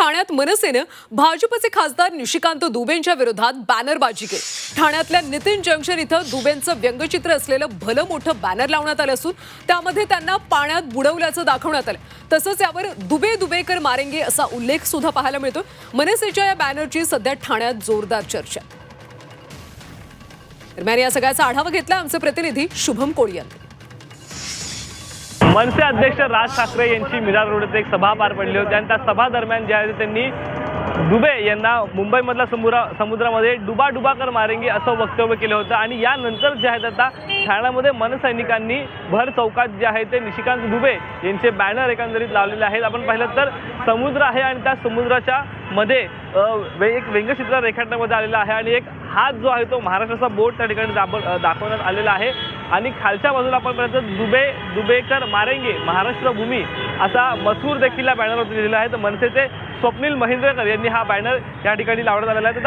ठाण्यात मनसेनं भाजपचे खासदार निशिकांत दुबेंच्या विरोधात बॅनरबाजी केली. ठाण्यातल्या नितीन जंक्शन इथं दुबेंचं व्यंगचित्र असलेलं भलं मोठं बॅनर लावण्यात आलं असून त्यामध्ये त्यांना पाण्यात बुडवल्याचं दाखवण्यात आलं. तसंच यावर दुबे दुबेकर मारेंगे असा उल्लेख सुद्धा पाहायला मिळतो मनसेच्या या बॅनरची सध्या ठाण्यात जोरदार चर्चा दरम्यान या सगळ्याचा आढावा घेतला आमचे प्रतिनिधी शुभम कोळी यांनी मनसे अध्यक्ष राज ठाकरे यांची मिरार रोड येथे एक सभा पार पडली होती. आणि त्या सभा दरम्यान जे आहे त्यांनी दुबे यांना मुंबईमधल्या समुद्रा समुद्रामध्ये डुबा डुबा कर मारेंगे असं वक्तव्य केलं होतं. आणि यानंतर जे आहेत आता ठाण्यामध्ये मनसैनिकांनी भर चौकात जे आहे ते निशिकांत दुबे यांचे बॅनर एकंदरीत लावलेले आहेत. आपण पाहिलं तर समुद्र आहे आणि त्या समुद्राच्या मध्ये वे- एक व्यंगचित्र रेखाटण्यामध्ये आलेलं आहे. आणि एक हात जो आहे तो महाराष्ट्राचा बोट त्या ठिकाणी दाब दाखवण्यात आलेला आहे. आणि खालच्या बाजूला आपण पर्यंत दुबे दुबेकर मारेंगे महाराष्ट्र भूमी असा मसूर देखील या बॅनरवरती लिहिलेला आहे. तर मनसेचे स्वप्नील महेंद्रकर यांनी हा बॅनर या ठिकाणी लावण्यात आलेला आहे.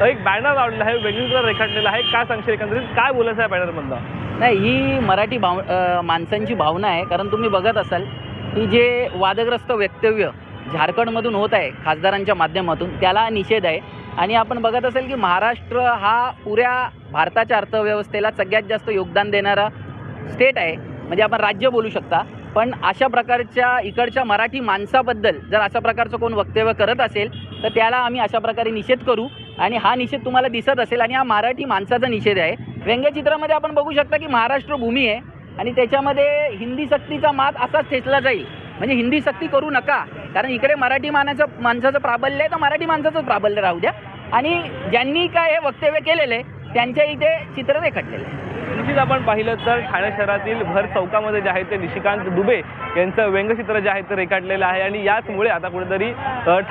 तर एक बॅनर लावलेला आहे वेगवेगळं रेखाटलेला आहे. काय सांगशील एकंदरीत? काय बोलायचं आहे बॅनरमधलं नाही ही मराठी भाव माणसांची भावना आहे. कारण तुम्ही बघत असाल की जे वादग्रस्त वक्तव्य झारखंडमधून होत आहे खासदारांच्या माध्यमातून त्याला निषेध आहे. आणि आपण बघत असेल की महाराष्ट्र हा पुऱ्या भारताच्या अर्थव्यवस्थेला सगळ्यात जास्त योगदान देणारा स्टेट आहे. म्हणजे आपण राज्य बोलू शकता. पण अशा प्रकारच्या इकडच्या मराठी माणसाबद्दल जर अशा प्रकारचं कोण वक्तव्य करत असेल तर त्याला आम्ही अशा प्रकारे निषेध करू. आणि हा निषेध तुम्हाला दिसत असेल आणि हा मराठी माणसाचा निषेध आहे. व्यंगचित्रामध्ये आपण बघू शकता की महाराष्ट्र भूमी आहे. आणि त्याच्यामध्ये हिंदी सक्तीचा मात असाच ठेचला जाईल. म्हणजे हिंदी सक्ती करू नका. कारण इकडे मराठी मानाचं माणसाचं प्राबल्य आहे तर मराठी माणसाचंच प्राबल्य राहू द्या. आणि ज्यांनी काय हे वक्तव्य केलेलं आहे त्यांच्या इथे चित्र रेखाटलेलं आहे. निश्चित आपण पाहिलं तर ठाणे शहरातील भर चौकामध्ये जे आहे ते निशिकांत दुबे यांचं व्यंगचित्र जे आहे ते रेखाटलेलं आहे. आणि याचमुळे आता कुठेतरी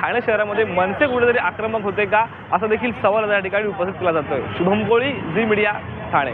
ठाणे शहरामध्ये मनसे कुठेतरी आक्रमक होते का असा देखील सवाल या ठिकाणी उपस्थित केला जातोय. शुभम कोळी झी मीडिया ठाणे.